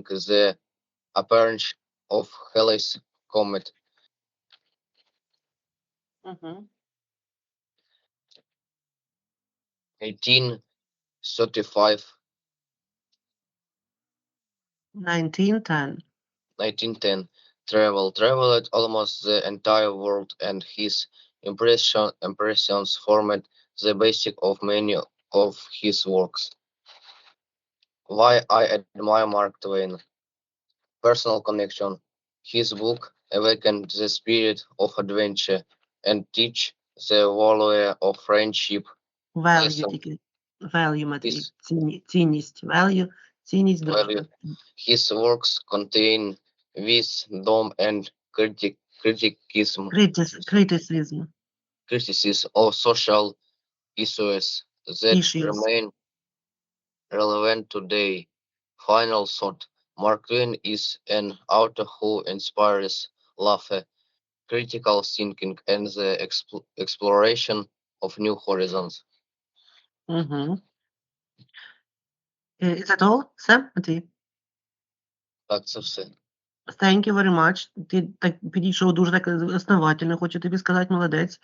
during the appearance of Halley's Comet. Mm-hmm. 1835. 1910. 1910. Travel traveled almost the entire world, and his impression, impressions formed the basic of many of his works why i admire mark twain personal connection his book awakened the spirit of adventure and teach the value of friendship Value Лесом. тільки. Value, Матвій. Із- Ціні, цінність. Value. Цінність дружби. Value. his works contain wisdom and critic criticism Критис, критицизм. criticism of social issues that Issues. remain relevant today. Final thought Mark Twain is an author who inspires laughter, critical thinking, and the expl- exploration of new horizons. Угу. Is that all? Все, Матвій? Так, це все. Thank you very much. Ти так підійшов дуже так основательно, хочу тобі сказати, молодець.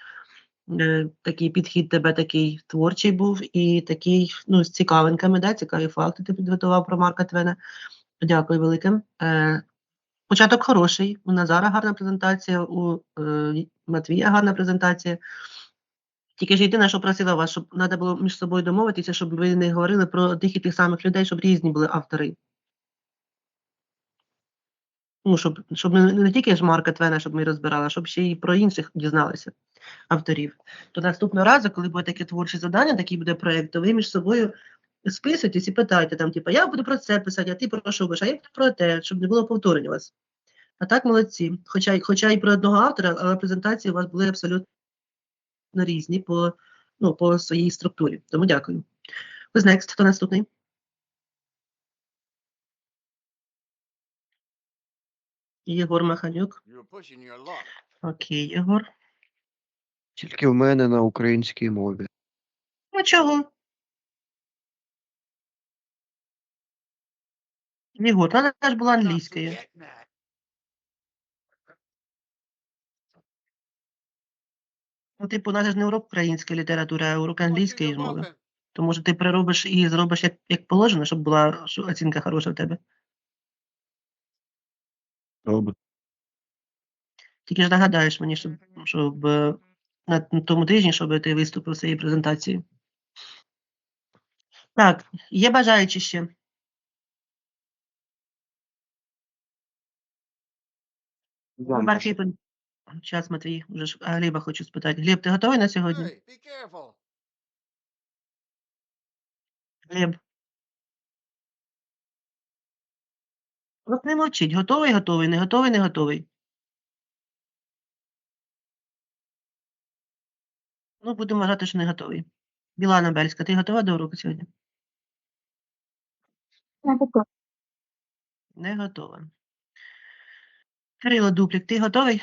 Е, Такий підхід тебе такий творчий був і такий, ну, з цікавинками, да, цікаві факти ти підготував про Марка Твена. Дякую велике. Е, Початок хороший. У Назара гарна презентація, у е, Матвія гарна презентація. Тільки ж єдине, що просила вас, щоб треба було між собою домовитися, щоб ви не говорили про тих і тих самих людей, щоб різні були автори. Ну, щоб, щоб не, не тільки ж Марка Твена, щоб ми розбирали, щоб ще й про інших дізналися авторів. То наступного разу, коли буде таке творче завдання, такий буде проєкт, то ви між собою списуйтесь і питайте там, типу, я буду про це писати, а ти про що будеш, а я буду про те, щоб не було повторень у вас. А так молодці. Хоча, хоча і про одного автора, але презентації у вас були абсолютно різні по, ну, по своїй структурі. Тому дякую. Who's next? Хто наступний? Єгор Маханюк. Окей, Єгор. Тільки в мене на українській мові. Ну чого? Єгор, вона ж була англійською. Ну, типу, у нас ж не урок української літератури, а урок англійської мови. Muffin? То може ти приробиш і зробиш як, як положено, щоб була оцінка хороша в тебе. Добре. Тільки ж нагадаєш мені, щоб, щоб на тому тижні, щоб ти виступив з цією презентацією. Так, є бажаючі ще. Зараз, Матвій, вже ж Гліба хочу спитати. Гліб, ти готовий на сьогодні? Hey, От не мовчіть. Готовий, готовий, не готовий, не готовий. Ну, будемо вважати, що не готовий. Білана Бельська, ти готова до уроку сьогодні? Не готова. Кирило Дуплік, ти готовий?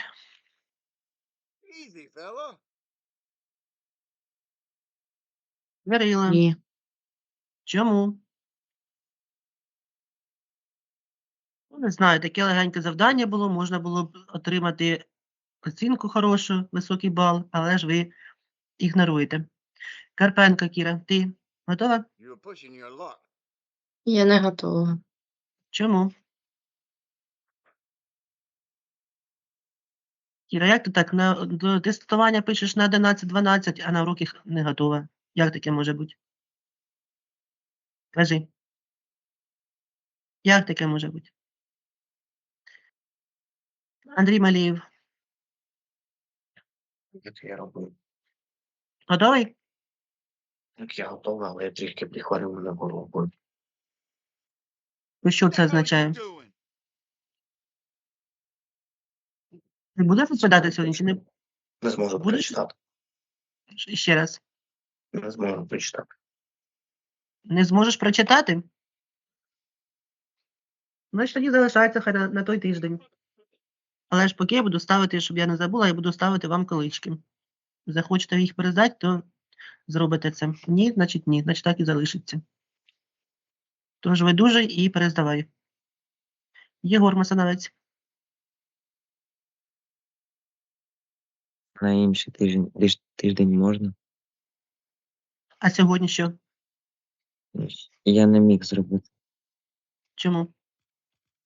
Easy, fella. Кирило. Ні. Чому? Ну, не знаю, таке легеньке завдання було, можна було б отримати оцінку хорошу, високий бал, але ж ви ігноруєте. Карпенко Кіра, ти готова? Я не готова. Чому? Кіра, як ти так на до тестування пишеш на 11-12, а на уроки не готова? Як таке може бути? Кажи. Як таке може бути? Андрій Малієв, Як я робив? готовий? Так я готовий, але я тільки приходив на голову. Ну, Що це означає? Ти будеш відповідати сьогодні чи не? Не зможу Будеш? прочитати. Ще раз. Не зможу прочитати. Не зможеш прочитати? Ну, тоді залишається хай на, на той тиждень. Але ж поки я буду ставити, щоб я не забула, я буду ставити вам колички. Захочете їх перездати, то зробите це. Ні, значить ні, значить так і залишиться. Тож видужуй і перездавай. Єгор Масановець. На інший тиждень, тиж- тиждень можна. А сьогодні що? Я не міг зробити, Чому?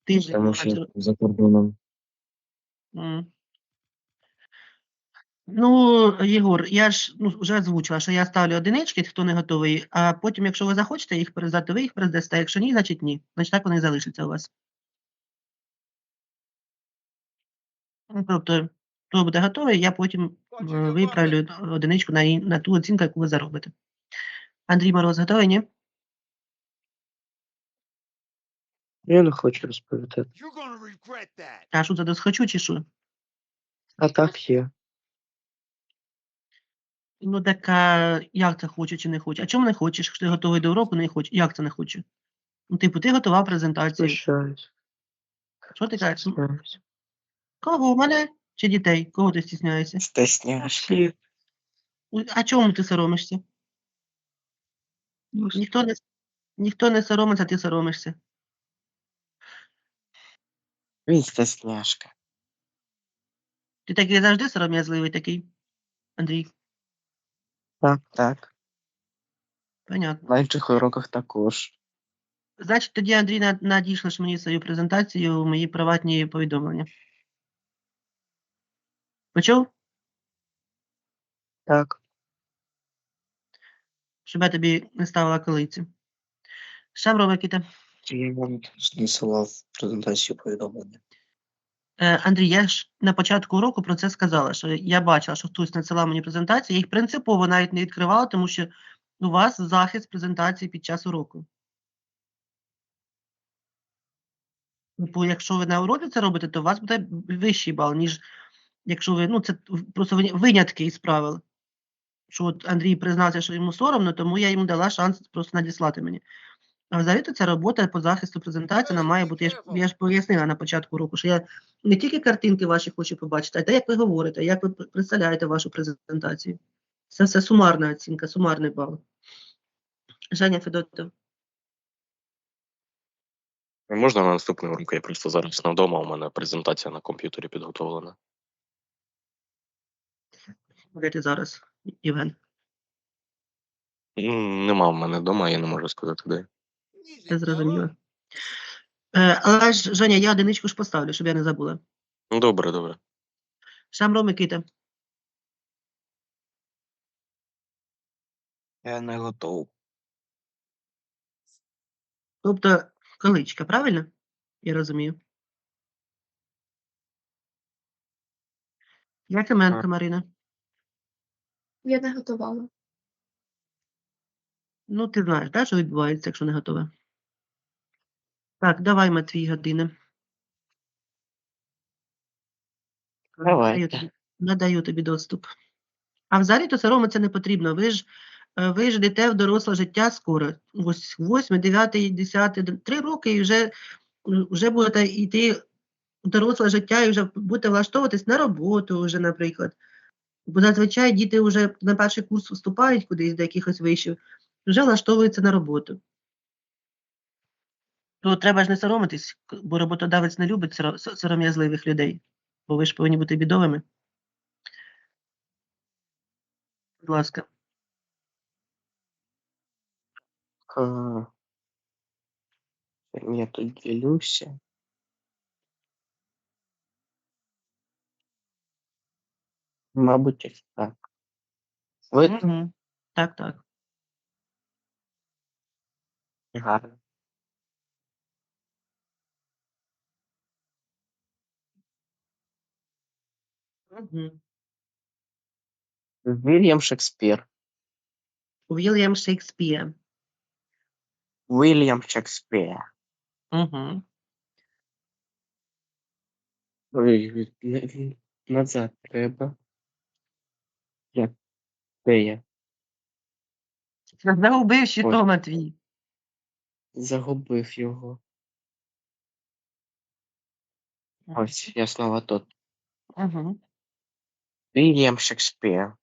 Тиждень. тому що за кордоном. Ну, Єгор, я ж ну, вже озвучила, що я ставлю одинички, хто не готовий, а потім, якщо ви захочете їх перездати, ви їх передасте. Якщо ні, значить ні. Значить так вони і залишаться у вас. Ну, Тобто, хто буде готовий, я потім е, виправлю одиничку на, на ту оцінку, яку ви заробите. Андрій Мороз, готовий, ні? Я не хочу розповідати. А що це досхочу чи що? А так є. Ну, така, як це хочу чи не хочу? А чому не хочеш? Якщо ти готовий до уроку, не хочу. Як це не хочу? Ну, типу, ти готував презентацію. Прощаюсь. Що ти кажеш? Ну, Прощаюсь. Кого? Мене чи дітей? Кого ти стісняєшся? Стесняшки. А чому ти соромишся? Ніхто не, ніхто не соромиться, ти соромишся. Він стесняшка. Ти такий завжди сором'язливий такий, Андрій. Так, так. Понятно. На інших уроках також. Значить, тоді Андрій на- мені свою презентацію, мої приватні повідомлення. Почув? Так. Щоб я тобі не ставила колиці. Шамро Микита. Я вам презентацію повідомлення. Е, Андрій, я ж на початку уроку про це сказала, що я бачила, що хтось надсилав мені презентації, я їх принципово навіть не відкривала, тому що у вас захист презентації під час уроку. Бо якщо ви на уроці це робите, то у вас буде вищий бал, ніж якщо ви, ну це просто винятки із правил. Що от Андрій признався, що йому соромно, тому я йому дала шанс просто надіслати мені. А взагалі то ця робота по захисту презентації вона має бути. Я ж, я ж пояснила на початку року, що я не тільки картинки ваші хочу побачити, а те, як ви говорите, як ви представляєте вашу презентацію. Це все сумарна оцінка, сумарний бал. Женя Федотов. Можна на наступний урок? Я просто зараз не вдома, у мене презентація на комп'ютері підготовлена. Де зараз, Євген? Нема в мене вдома, я не можу сказати де. Я зрозуміла. Е, але ж, Женя, я одиничку ж поставлю, щоб я не забула. Добре, добре. Шамро Микита. Я не готов. Тобто количка, правильно? Я розумію. Якименко Марина. Я не готувала. Ну, ти знаєш, так, що відбувається, якщо не готова. Так, давай, Матвій, години. Давайте. надаю тобі доступ. А взагалі то соромитися не потрібно. Ви ж, е, ви ж йдете в доросле життя скоро. Ось 8, 9, 10, 3 роки і вже, вже будете йти в доросле життя і вже будете влаштовуватись на роботу вже, наприклад. Бо зазвичай діти вже на перший курс вступають кудись до якихось вишів, вже влаштовуються на роботу. То треба ж не соромитись, бо роботодавець не любить сором'язливих людей, бо ви ж повинні бути бідовими. Будь ласка. Я тут ділюся. Мабуть, ось так. Ви Мгм. Так, так. Гарно. Мгм. Вільям Шекспір. Вільям Шекспір. Вільям Шекспір. Угу. Ой, він назад треба. Як? Де я? Загубив ще Ой. то, Матвій. Загубив його. Ось, я знову тут. Угу. Вільям Шекспір.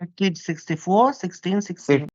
Kid 64, 16, 16.